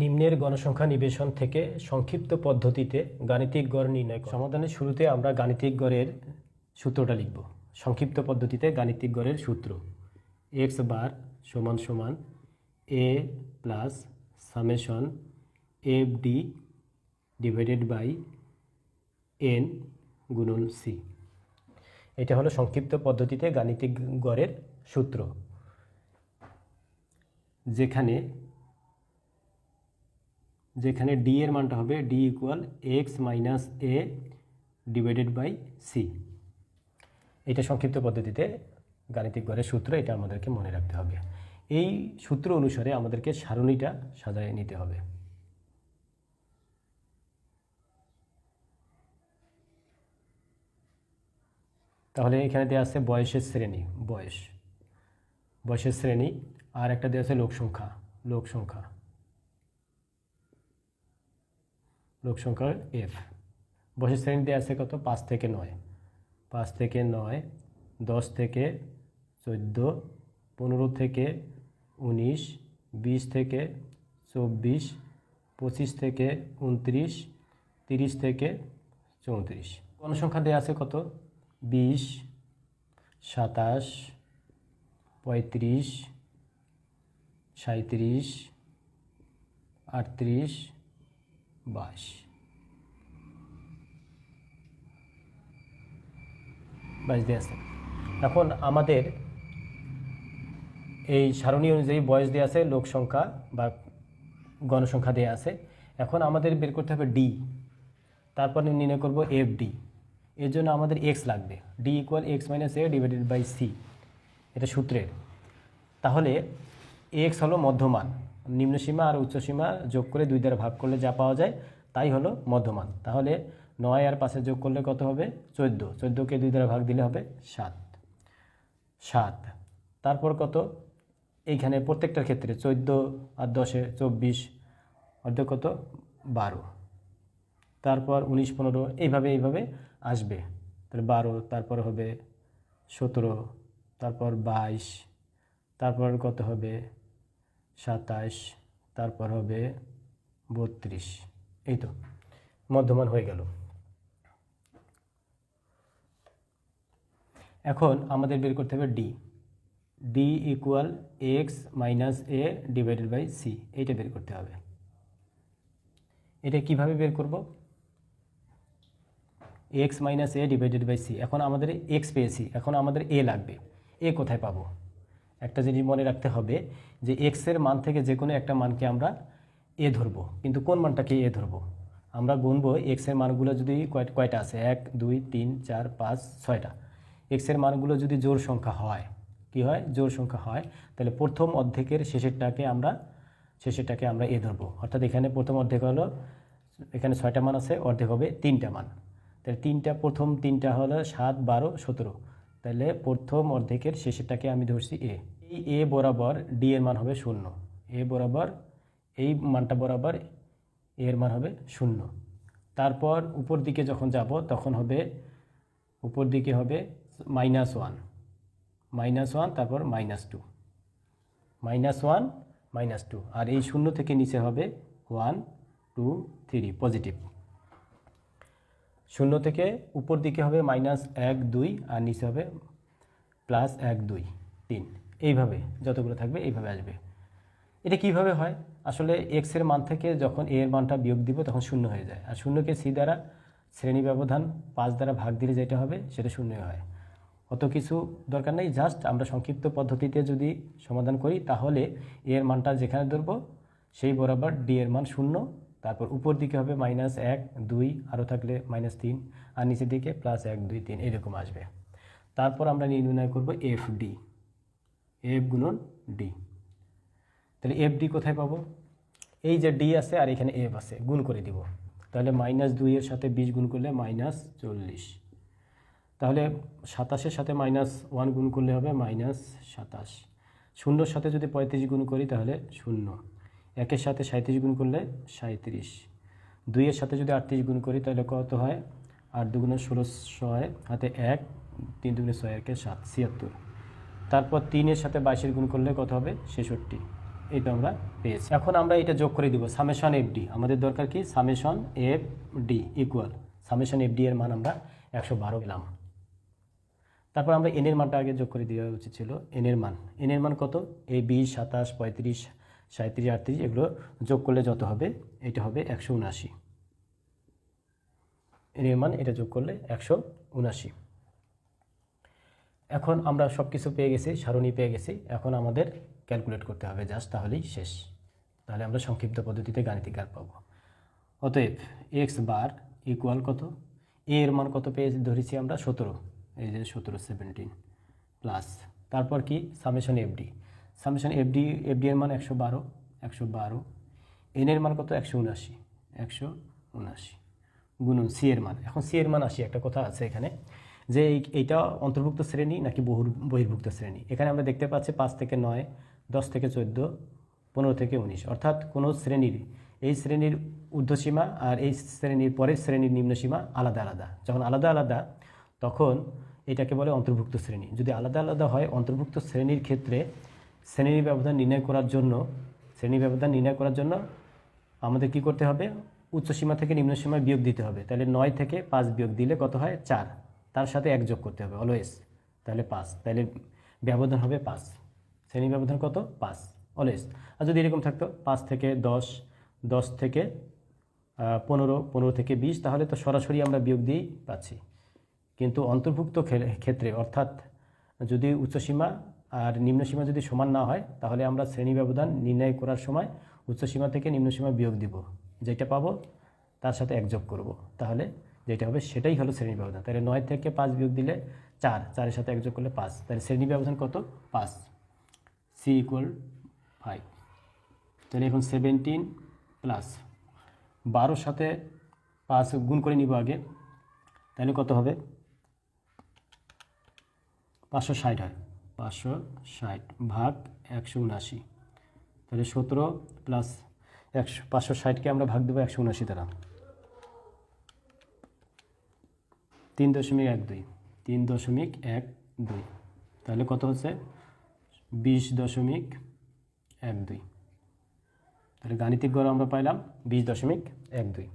নিম্নের গণসংখ্যা নিবেশন থেকে সংক্ষিপ্ত পদ্ধতিতে গাণিতিক গড় নির্ণয় সমাধানের শুরুতে আমরা গাণিতিক গড়ের সূত্রটা লিখব। সংক্ষিপ্ত পদ্ধতিতে গাণিতিক গড়ের সূত্র। এক্স বার সমান সমান A plus summation F D divided by N গুণন সি এটা হলো সংক্ষিপ্ত পদ্ধতিতে গাণিতিক গড়ের সূত্র। যেখানে যেখানে ডি এর মানটা হবে D equal X minus A divided by C এটা সংক্ষিপ্ত পদ্ধতিতে গাণিতিক গড়ের সূত্র, এটা আমাদেরকে মনে রাখতে হবে। এই সূত্র অনুসারে আমাদেরকে সারণীটা সাজায় নিতে হবে। তাহলে এখানে দেওয়া আছে বয়সের শ্রেণি, বয়স। বয়সের শ্রেণি, আর একটা দেওয়া আছে লোক সংখ্যা লোক সংখ্যা। লোক সংখ্যা এফ বয়সের শ্রেণি দেওয়া আছে কত? পাঁচ থেকে নয়। পাঁচ থেকে নয়, দশ থেকে চোদ্দ, পনেরো থেকে উনিশ, বিশ থেকে চব্বিশ, পঁচিশ থেকে উনত্রিশ, তিরিশ থেকে চৌত্রিশ। গণসংখ্যা দেওয়া আছে কত? বিশ, সাতাশ, পঁয়ত্রিশ সাঁত্রিশ আটত্রিশ বাইশ বাইশ দিয়ে আছে এখন আমাদের এই সারণী অনুযায়ী বয়স দেওয়া আছে, লোক সংখ্যা বা গণসংখ্যা দেওয়া আছে। এখন আমাদের বের করতে হবে ডি তারপরে নির্ণয় করব এফ ডি এর জন্য আমাদের এক্স লাগবে। D equal X minus A divided by C এটা সূত্রের। তাহলে এক্স হলো মধ্যমান। নিম্নসীমা আর উচ্চসীমা যোগ করে দুই দ্বারা ভাগ করলে যা পাওয়া যায়, তাই হলো মধ্যমান। তাহলে নয় আর পাশে যোগ করলে কত হবে? চোদ্দ। চোদ্দোকে দুই দ্বারা ভাগ দিলে হবে সাত। সাত। তারপর কত? এইখানে প্রত্যেকটার ক্ষেত্রে চোদ্দ আর দশে চব্বিশ, অর্ধেক কত? বারো। তারপর উনিশ, পনেরো, এইভাবে এইভাবে আসবে। তাহলে বারো, তারপর হবে সতেরো, তারপর বাইশ, তারপর কত হবে? সাতাশ তারপর হবে বত্রিশ। এই তো, মধ্যমান হয়ে গেল। এখন আমাদের বের করতে হবে D D equal X minus A divided by C এইটা বের করতে হবে। এটা কীভাবে বের করব? X minus A divided by C এখন আমাদের এক্স পেয়েছি, এখন আমাদের এ লাগবে। এ কোথায় পাবো? একটা জিনিস মনে রাখতে হবে যে এক্সের মান থেকে যে কোনো একটা মানকে আমরা এ ধরবো। কিন্তু কোন মানটাকে এ ধরবো? আমরা গুনবো এক্সের মানগুলো যদি কয়- কয়টা আছে? এক, দুই, তিন, চার, পাঁচ, ছয়টা। এক্সের মানগুলো যদি জোর সংখ্যা হয়, কি হয়? জোর সংখ্যা হয়। তাহলে প্রথম অর্ধেকের শেষেরটাকে আমরা শেষেরটাকে আমরা এ ধরবো। অর্থাৎ এখানে প্রথম অর্ধেক হলো এখানে ছয়টা মান আছে, অর্ধেক হবে তিনটা মান। তাহলে তিনটা প্রথম তিনটা হলো সাত, বারো, সতেরো। তাহলে প্রথম অর্ধেকের শেষেরটাকে আমি ধরছি এ এই এ বরাবর ডি এর মান হবে শূন্য। এ বরাবর, এই মানটা বরাবর এর মান হবে শূন্য। তারপর উপর দিকে যখন যাব, তখন হবে, উপর দিকে হবে মাইনাস ওয়ান মাইনাস ওয়ান তারপর minus two minus one minus two আর এই শূন্য থেকে নিচে হবে ওয়ান টু থ্রি পজিটিভ শূন্য থেকে উপর দিকে হবে মাইনাস এক দুই আর নিচে হবে প্লাস এক দুই, তিন। এইভাবে যতগুলো থাকবে এইভাবে আসবে। এটা কীভাবে হয়? আসলে এক্সের মান থেকে যখন এর মানটা বিয়োগ দিব তখন শূন্য হয়ে যায়। আর শূন্যকে সি দ্বারা শ্রেণি ব্যবধান পাঁচ দ্বারা ভাগ দিলে যেটা হবে সেটা শূন্য হয়। অত কিছু দরকার নেই। জাস্ট আমরা সংক্ষিপ্ত পদ্ধতিতে যদি সমাধান করি তাহলে এর মানটা যেখানে ধরবো সেই বরাবর ডি এর মান শূন্য তারপর উপর দিকে হবে মাইনাস এক, দুই, আরও থাকলে মাইনাস তিন, আর নিচের দিকে প্লাস এক, দুই, তিন, এরকম আসবে। তারপর আমরা নির্ণয় করব এফ ডি এফ গুণন ডি তাহলে এফ ডি কোথায় পাবো? এই যে ডি আছে আর এখানে এফ আছে, গুণ করে দিব। তাহলে মাইনাস দুইয়ের সাথে বিশ গুণ করলে মাইনাস চল্লিশ। তাহলে সাতাশের সাথে মাইনাস ওয়ান গুণ করলে হবে মাইনাস সাতাশ। শূন্যর সাথে যদি পঁয়ত্রিশ গুণ করি তাহলে শূন্য। একের সাথে সাঁত্রিশ গুণ করলে সাঁত্রিশ দুইয়ের সাথে যদি আটত্রিশ গুণ করি, তাহলে কত হয়? আট দুগুণে ষোলো ছয়, হাতে এক, তিন দুগুণে ছয়, একে সাত, ছিয়াত্তর। তারপর তিনের সাথে বাইশের গুণ করলে কত হবে? ছেষট্টি। এটা আমরা পেয়েছি। এখন আমরা এটা যোগ করে দিব। সামেশন এফ ডি আমাদের দরকার কি? Summation F D equal summation F D এর মান আমরা একশো বারো পেলাম। তারপর আমরা এন এর মানটা আগে যোগ করে দেওয়া উচিত ছিল। এন এর মান। এন এর মান কত? এই বিশ সাতাশ পঁয়ত্রিশ সাঁত্রিশ আটত্রিশ, এগুলো যোগ করলে যত হবে, এটা হবে একশো উনআশি। এন এর মান এটা যোগ করলে একশো উনআশি। এখন আমরা সব কিছু পেয়ে গেছি, সারণী পেয়ে গেছি, এখন আমাদের ক্যালকুলেট করতে হবে জাস্ট তাহলেই শেষ। তাহলে আমরা সংক্ষিপ্ত পদ্ধতিতে গাণিতিক গার পাবো। অতএব এক্স বার ইকুয়াল কত? এ এর মান কত পেয়ে ধরেছি আমরা সতেরো, এই যে সতেরো সেভেন্টিন প্লাস তারপর কি? Summation FD summation FD FD এর মান একশো বারো একশো বারো, এন এর মান কত? একশো উনআশি একশো উনআশি। গুণন সি এর মান। এখন সি এর মান আসি, একটা কথা আছে এখানে, যে এই- এইটা অন্তর্ভুক্ত শ্রেণি নাকি বহুর, বহির্ভুক্ত শ্রেণি? এখানে আমরা দেখতে পাচ্ছি পাঁচ থেকে নয়, দশ থেকে চোদ্দ, পনেরো থেকে উনিশ। অর্থাৎ কোনো শ্রেণির, এই শ্রেণির ঊর্ধ্বসীমা আর এই শ্রেণির পরের শ্রেণির নিম্নসীমা আলাদা আলাদা। যখন আলাদা আলাদা, তখন এটাকে বলে অন্তর্ভুক্ত শ্রেণি। যদি আলাদা আলাদা হয়, অন্তর্ভুক্ত শ্রেণির ক্ষেত্রে শ্রেণির ব্যবধান নির্ণয় করার জন্য, শ্রেণি ব্যবধান নির্ণয় করার জন্য আমাদের কি করতে হবে? উচ্চ সীমা থেকে নিম্ন সীমা বিয়োগ দিতে হবে। তাহলে নয় থেকে পাঁচ বিয়োগ দিলে কত হয়? চার। তার সাথে এক যোগ করতে হবে অলওয়েজ তাহলে পাঁচ। তাহলে ব্যবধান হবে পাঁচ। শ্রেণি ব্যবধান কত? পাঁচ। অলওয়েজ আর যদি এরকম থাকতো, পাঁচ থেকে দশ দশ থেকে পনেরো পনেরো থেকে বিশ, তাহলে তো সরাসরি আমরা বিয়োগ দিয়েই পাচ্ছি। কিন্তু অন্তর্ভুক্ত ক্ষেত্রে, অর্থাৎ যদি উচ্চসীমা আর নিম্নসীমা যদি সমান না হয়, তাহলে আমরা শ্রেণি ব্যবধান নির্ণয় করার সময় উচ্চসীমা থেকে নিম্নসীমা বিয়োগ দিব। যেটা পাবো, তার সাথে এক যোগ করব। তাহলে যেটা হবে সেটাই হলো শ্রেণি ব্যবধান। তাহলে নয় থেকে পাঁচ বিয়োগ দিলে চার, চারের সাথে এক যোগ করলে পাঁচ। তাহলে শ্রেণি ব্যবধান কত? পাঁচ। সি ইকুয়াল ফাইভ তাহলে এখন সেভেন্টিন প্লাস বারোর সাথে পাঁচ গুণ করে নিব আগে। তাহলে কত হবে? পাঁচশো ষাট হয়। পাঁচশো ষাট ভাগ একশো উনআশি। তাহলে সতেরো প্লাস একশো, পাঁচশো ষাটকে আমরা ভাগ দেবো একশো উনআশি দ্বারা। তিন দশমিক এক দুই, তিন দশমিক এক দুই। তাহলে কত হচ্ছে? বিশ দশমিক এক দুই। তাহলে গাণিতিক গড় আমরা পাইলাম বিশ দশমিক এক দুই।